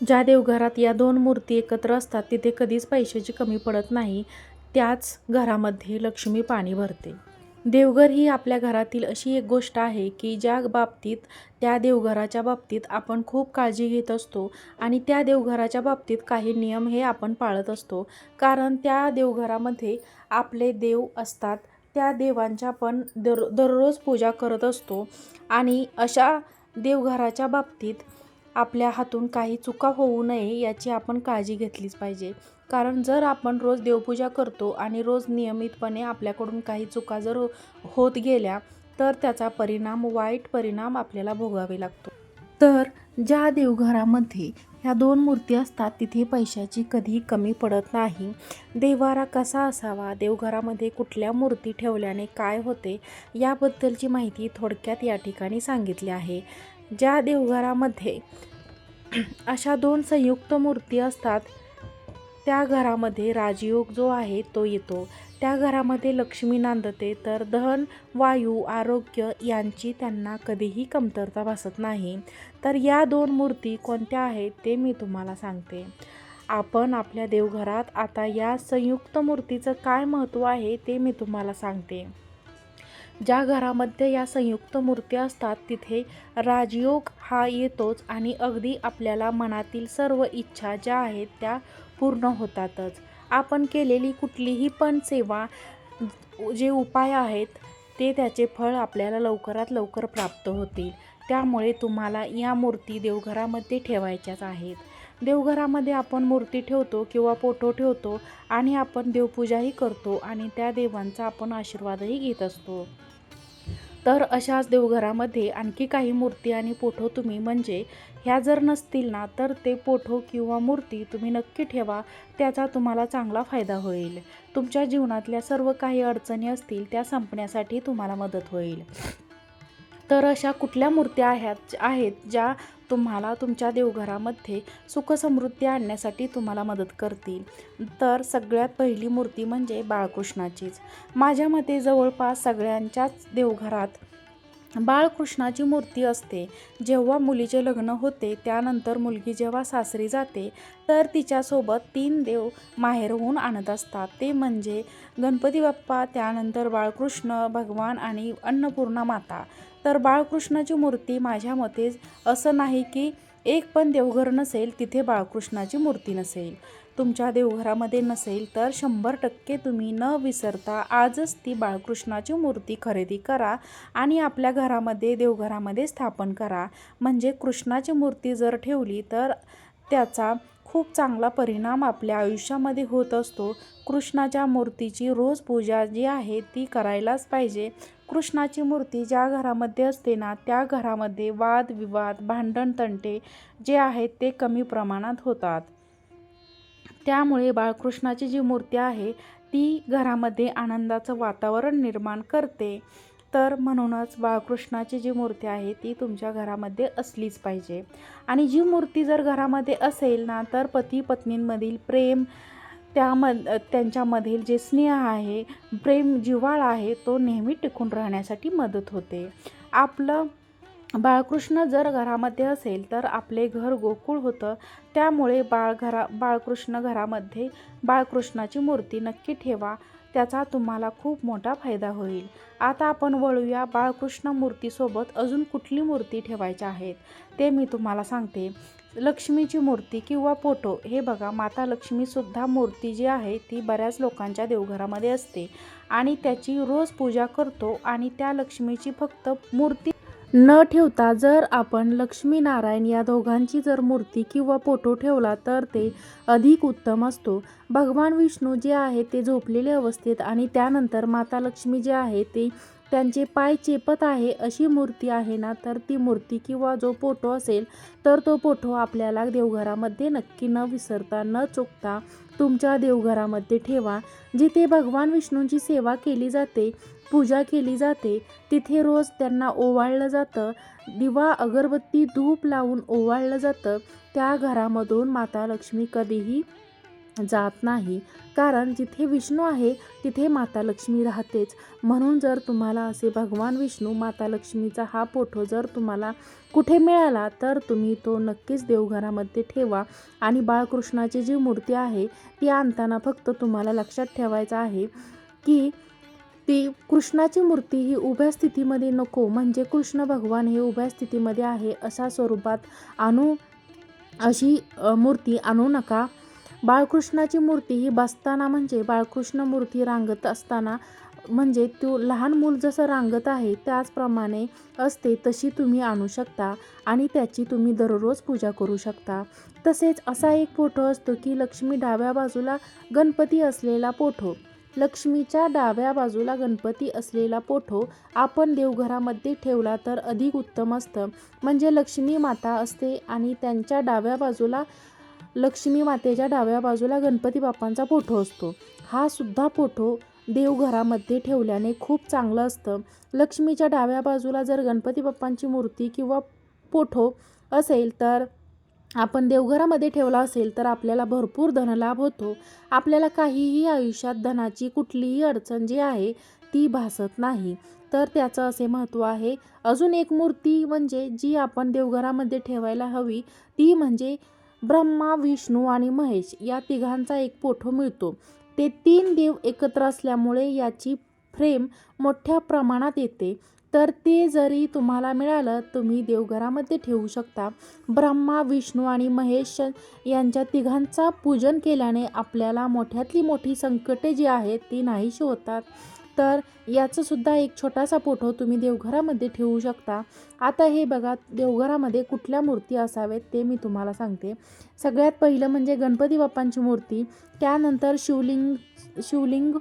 ज्या देवघरात या दोन मूर्ती एकत्र असतात तिथे कधीच पैशाची कमी पडत नाही. त्याच घरामध्ये लक्ष्मी पाणी भरते. देवघर ही आपल्या घरातील अशी एक गोष्ट आहे की ज्या बाबतीत त्या देवघराच्या बाबतीत आपण खूप काळजी घेत असतो आणि त्या देवघराच्या बाबतीत काही नियम हे आपण पाळत असतो. कारण त्या देवघरामध्ये आपले देव असतात त्या देवांच्या पण दर दररोज पूजा करत असतो आणि अशा देवघराच्या बाबतीत आपल्या हातून काही चुका होऊ नये याची आपण काळजी घेतलीच पाहिजे. कारण जर आपण रोज देवपूजा करतो आणि रोज नियमितपणे आपल्याकडून काही चुका जर होत गेल्या तर त्याचा परिणाम वाईट परिणाम आपल्याला भोगावे लागतो. तर ज्या देवघरामध्ये ह्या दोन मूर्ती असतात तिथे पैशाची कधी कमी पडत नाही. देवारा कसा असावा? देवघरामध्ये कुठल्या मूर्ती ठेवल्याने काय होते? याबद्दलची माहिती थोडक्यात या ठिकाणी सांगितली आहे. ज्या देवघरामध्ये अशा दोन संयुक्त मूर्ती असतात त्या घरामध्ये राजयोग जो आहे तो येतो. त्या घरामध्ये लक्ष्मी नांदते तर धन वायू आरोग्य यांची त्यांना कधीही कमतरता भासत नाही. तर या दोन मूर्ती कोणत्या आहेत ते मी तुम्हाला सांगते. आपण आपल्या देवघरात आता या संयुक्त मूर्तीचं काय महत्त्व आहे ते मी तुम्हाला सांगते. ज्या घरामध्ये या संयुक्त मूर्ती असतात तिथे राजयोग हा येतोच आणि अगदी आपल्याला मनातील सर्व इच्छा ज्या आहेत त्या पूर्ण होतातच. आपण केलेली कुठलीही पण सेवा जे उपाय आहेत ते त्याचे फळ आपल्याला लवकरात लवकर प्राप्त होतील. त्यामुळे तुम्हाला या मूर्ती देवघरामध्ये ठेवायच्याच आहेत. देवघरामध्ये आपण मूर्ती ठेवतो किंवा फोटो ठेवतो आणि आपण देवपूजाही करतो आणि त्या देवांचा आपण आशीर्वादही घेत असतो. तर अशाच देवघरामध्ये आणखी काही मूर्ती आणि पोठो तुम्ही म्हणजे ह्या जर नसतील ना तर ते पोठो किंवा मूर्ती तुम्ही नक्की ठेवा त्याचा तुम्हाला चांगला फायदा होईल. तुमच्या जीवनातल्या सर्व काही अडचणी असतील त्या संपण्यासाठी तुम्हाला मदत होईल. तर अशा कुठल्या मूर्त्या आहेत आहेत ज्या तुम्हाला तुमच्या देवघरामध्ये सुखसमृद्धी आणण्यासाठी तुम्हाला मदत करतील? तर सगळ्यात पहिली मूर्ती म्हणजे बाळकृष्णाचीच. माझ्या मते जवळपास सगळ्यांच्याच देवघरात बाळकृष्णाची मूर्ती असते. जेव्हा मुलीचे लग्न होते त्यानंतर मुलगी जेव्हा सासरी जाते तर तिच्यासोबत तीन देव माहेरहून आणत असतात. ते म्हणजे गणपती बाप्पा त्यानंतर बाळकृष्ण भगवान आणि अन्नपूर्णा माता. तर बाळकृष्णाची मूर्ती माझ्या मते असं नाही की एक पण देवघर नसेल तिथे बाळकृष्णाची मूर्ती नसेल. तुमच्या देवघरामध्ये नसेल तर शंभर टक्के तुम्ही न विसरता आजच ती बाळकृष्णाची मूर्ती खरेदी करा आणि आपल्या घरामध्ये देवघरामध्ये स्थापन करा. म्हणजे कृष्णाची मूर्ती जर ठेवली तर त्याचा खूप चांगला परिणाम आपल्या आयुष्यामध्ये होत असतो. कृष्णाच्या मूर्तीची रोज पूजा जी आहे ती करायलाच पाहिजे. कृष्णाची मूर्ती ज्या घरामध्ये असते ना त्या घरामध्ये वादविवाद भांडण तंटे जे आहेत ते कमी प्रमाणात होतात. त्यामुळे बाळकृष्णाची जी मूर्ती आहे ती घरामध्ये आनंदाचं वातावरण निर्माण करते. तर म्हणूनच बाळकृष्णाची जी मूर्ती आहे ती तुमच्या घरामध्ये असलीच पाहिजे. आणि जी मूर्ती जर घरामध्ये असेल ना तर पती पत्नींमधील प्रेम त्यामध त्यांच्यामधील जे स्नेह आहे प्रेम जिव्हाळा आहे तो नेहमी टिकून राहण्यासाठी मदत होते. आपलं बाळकृष्ण जर घरामध्ये असेल तर आपले घर गोकुळ होतं. त्यामुळे बाळ घरा बाळकृष्ण घरामध्ये बाळकृष्णाची मूर्ती नक्की ठेवा. त्याचा तुम्हाला खूप मोठा फायदा होईल. आता आपण वळूया बाळकृष्ण मूर्तीसोबत अजून कुठली मूर्ती ठेवायच्या आहेत? ते मी तुम्हाला सांगते. लक्ष्मीची मूर्ती किंवा फोटो हे बघा माता लक्ष्मीसुद्धा मूर्ती जी आहे ती बऱ्याच लोकांच्या देवघरामध्ये असते. आणि त्याची रोज पूजा करतो आणि त्या लक्ष्मीची फक्त मूर्ती न ठेवता जर आपण लक्ष्मीनारायण या दोघांची जर मूर्ती किंवा फोटो ठेवला तर ते अधिक उत्तम असतो. भगवान विष्णू जे आहे ते झोपलेले अवस्थेत आणि त्यानंतर माता लक्ष्मी जे आहे ते त्यांचे पाय चेपत आहे अशी मूर्ती आहे ना तर ती मूर्ती किंवा जो फोटो असेल तर तो फोटो आपल्याला देवघरामध्ये नक्की न विसरता न चुकता तुमच्या देवघरामध्ये ठेवा. जिथे भगवान विष्णूंची सेवा केली जाते पूजा केली जाते. तिथे रोज त्यांना ओवाळलं जातं. दिवा अगरबत्ती धूप लावून ओवाळलं जातं. त्या घरामधून माता लक्ष्मी कधीही जात नाही. कारण जिथे विष्णू आहे तिथे माता लक्ष्मी राहतेच. म्हणून जर तुम्हाला असे भगवान विष्णू माता लक्ष्मीचा हा फोटो जर तुम्हाला कुठे मिळाला तर तुम्ही तो नक्कीच देवघरामध्ये ठेवा. आणि बाळकृष्णाची जी मूर्ती आहे ती आणताना फक्त तुम्हाला लक्षात ठेवायचं आहे की ती कृष्णाची मूर्ती ही उभ्या स्थितीमध्ये नको म्हणजे कृष्ण भगवान हे उभ्या स्थितीमध्ये आहे अशा स्वरूपात आणू अशी मूर्ती आणू नका. बाळकृष्णाची मूर्ती ही बसताना म्हणजे बाळकृष्ण मूर्ती रांगत असताना म्हणजे तो लहान मूल जसं रांगत आहे त्याचप्रमाणे असते तशी तुम्ही आणू शकता आणि त्याची तुम्ही दररोज पूजा करू शकता. तसेच असा एक फोटो असतो की लक्ष्मी डाव्या बाजूला गणपती असलेला फोटो. लक्ष्मीच्या डाव्या बाजूला गणपती असलेला पोठो आपण देवघरामध्ये ठेवला तर अधिक उत्तम असतं. म्हणजे लक्ष्मी माता असते आणि त्यांच्या डाव्या बाजूला लक्ष्मी मातेच्या डाव्या बाजूला गणपती बाप्पांचा पोठो असतो. हा सुद्धा पोठो देवघरामध्ये ठेवल्याने खूप चांगलं असतं. लक्ष्मीच्या डाव्या बाजूला जर गणपती बाप्पांची मूर्ती किंवा पोठो असेल तर आपण देवघरामध्ये ठेवला असेल तर आपल्याला भरपूर धनलाभ होतो. आपल्याला काहीही आयुष्यात धनाची कुठलीही अडचण जी आहे ती भासत नाही. तर त्याचं असे महत्त्व आहे. अजून एक मूर्ती म्हणजे जी आपण देवघरामध्ये ठेवायला हवी ती म्हणजे ब्रह्मा विष्णू आणि महेश या तिघांचा एक पोठो मिळतो. ते तीन देव एकत्र असल्यामुळे याची फ्रेम मोठ्या प्रमाणात येते. तर ते जरी तुम्हाला मिळालं तुम्ही देवघरामध्ये ठेवू शकता. ब्रह्मा विष्णू आणि महेश यांच्या तिघांचा पूजन केल्याने आपल्याला मोठ्यातली मोठी संकटे जी आहेत ती नाहीशी होतात तर याचंसुद्धा एक छोटासा फोटो तुम्ही देवघरामध्ये ठेवू शकता. आता हे बघा देवघरामध्ये कुठल्या मूर्ती असावेत ते मी तुम्हाला सांगते. सगळ्यात पहिलं म्हणजे गणपती बाप्पांची मूर्ती त्यानंतर शिवलिंग शिवलिंग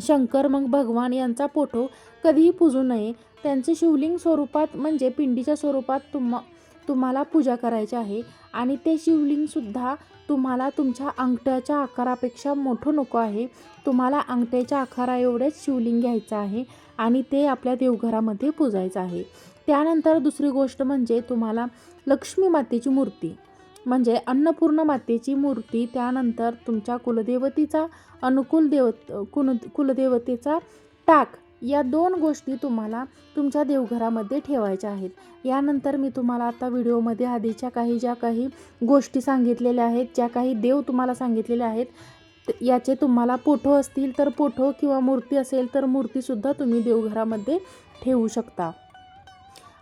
शंकर मग भगवान यांचा फोटो कधीही पूजू नये. त्यांचे शिवलिंग स्वरूपात म्हणजे पिंडीच्या स्वरूपात तुम्हा तुम्हाला पूजा करायची आहे. आणि ते शिवलिंगसुद्धा तुम्हाला तुमच्या अंगठ्याच्या आकारापेक्षा मोठं नको आहे. तुम्हाला अंगठ्याच्या आकारा एवढेच शिवलिंग घ्यायचं आहे आणि ते आपल्या देवघरामध्ये पूजायचं आहे. त्यानंतर दुसरी गोष्ट म्हणजे तुम्हाला लक्ष्मी मातेची मूर्ती. म्हणजे अन्नपूर्ण मातेची मूर्ती त्यानंतर तुमच्या कुलदेवतीचा अनुकूल देव कुल कुलदेवतेचा टाक. या दोन गोष्टी तुम्हाला तुमच्या देवघरामध्ये ठेवायच्या आहेत. यानंतर मी तुम्हाला आता व्हिडिओमध्ये आधीच्या काही ज्या काही गोष्टी सांगितलेल्या आहेत ज्या काही देव तुम्हाला सांगितलेले आहेत याचे तुम्हाला पोठो असतील तर पोठो किंवा मूर्ती असेल तर मूर्तीसुद्धा तुम्ही देवघरामध्ये ठेवू शकता.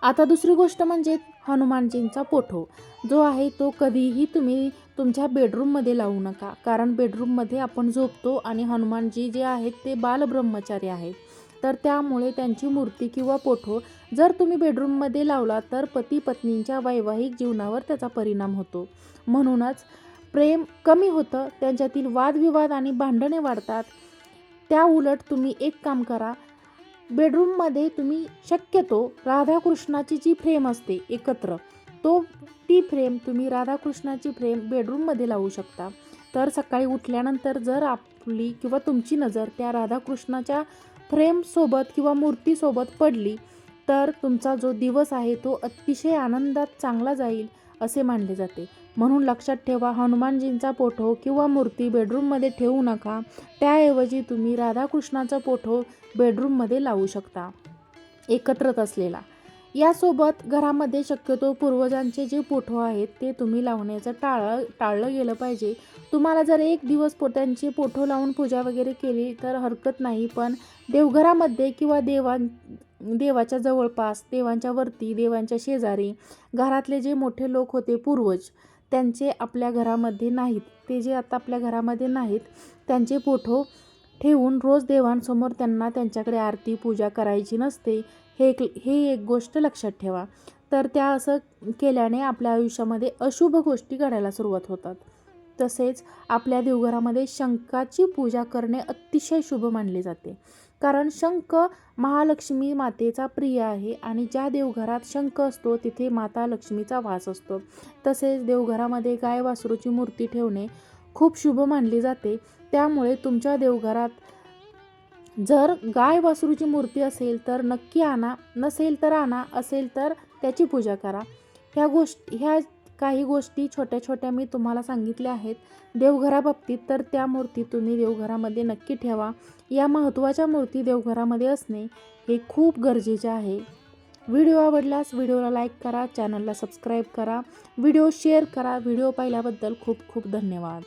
आता दुसरी गोष्ट म्हणजे हनुमानजींचा पोठो. जो आहे तो कधीही तुम्ही तुमच्या बेडरूममध्ये लावू नका. कारण बेडरूममध्ये आपण झोपतो आणि हनुमानजी जे आहेत ते बालब्रह्मचारी आहेत. तर त्यामुळे त्यांची मूर्ती किंवा पोठो जर तुम्ही बेडरूममध्ये लावला तर पती पत्नींच्या वैवाहिक जीवनावर त्याचा परिणाम होतो. म्हणूनच प्रेम कमी होतं त्यांच्यातील वादविवाद आणि भांडणे वाढतात. त्या उलट तुम्ही एक काम करा बेडरूममध्ये तुम्ही शक्यतो राधाकृष्णाची जी फ्रेम असते एकत्र तो ती फ्रेम तुम्ही राधाकृष्णाची फ्रेम बेडरूममध्ये लावू शकता. तर सकाळी उठल्यानंतर जर आपली किंवा तुमची नजर त्या राधाकृष्णाच्या फ्रेमसोबत किंवा मूर्तीसोबत पडली तर तुमचा जो दिवस आहे तो अतिशय आनंदात चांगला जाईल. असे मानले जाते. म्हणून लक्षात ठेवा हनुमानजींचा पोठो किंवा मूर्ती बेडरूममध्ये ठेवू नका. त्याऐवजी तुम्ही राधाकृष्णाचा पोठो बेडरूममध्ये लावू शकता. एकत्रच असलेला. यासोबत घरामध्ये शक्यतो पूर्वजांचे जे पोठो आहेत ते तुम्ही लावण्याचं टाळ टाळलं गेलं पाहिजे. तुम्हाला जर एक दिवस पो त्यांचे लावून पूजा वगैरे केली तर हरकत नाही पण देवघरामध्ये किंवा देवां देवाच्या जवळपास देवांच्या वरती देवांच्या शेजारी घरातले जे मोठे लोक होते पूर्वज त्यांचे आपल्या घरामध्ये नाहीत. ते जे आता आपल्या घरामध्ये नाहीत त्यांचे फोटो ठेवून रोज देवांसमोर त्यांना त्यांच्याकडे आरती पूजा करायची नसते हे एक हे एक गोष्ट लक्षात ठेवा. तर त्या असं केल्याने आपल्या आयुष्यामध्ये अशुभ गोष्टी घडायला सुरुवात होतात. तसेच आपल्या देवघरामध्ये शंखाची पूजा करणे अतिशय शुभ मानले जाते. कारण शंख महालक्ष्मी मातेचा प्रिय आहे आणि ज्या देवघरात शंख असतो तिथे माता लक्ष्मीचा वास असतो. तसेच देवघरामध्ये गाय वासरूची मूर्ती ठेवणे खूप शुभ मानली जाते. त्यामुळे तुमच्या देवघरात जर गाय वासरूची मूर्ती असेल तर नक्की आणा नसेल तर आणा असेल तर त्याची पूजा करा. ह्या गोष्ट ह्या काही गोष्टी छोट्या छोट्या मी तुम्हाला सांगितल्या आहेत. देवघराबाबतीत तर त्या मूर्ती तुम्ही देवघरामध्ये नक्की ठेवा. या महत्त्वाच्या मूर्ती देवघरामध्ये असणे हे खूप गरजेचे आहे. व्हिडिओ आवडल्यास व्हिडिओला लाईक करा चॅनलला सबस्क्राईब करा. व्हिडिओ शेअर करा. व्हिडिओ पाहिल्याबद्दल खूप खूप धन्यवाद.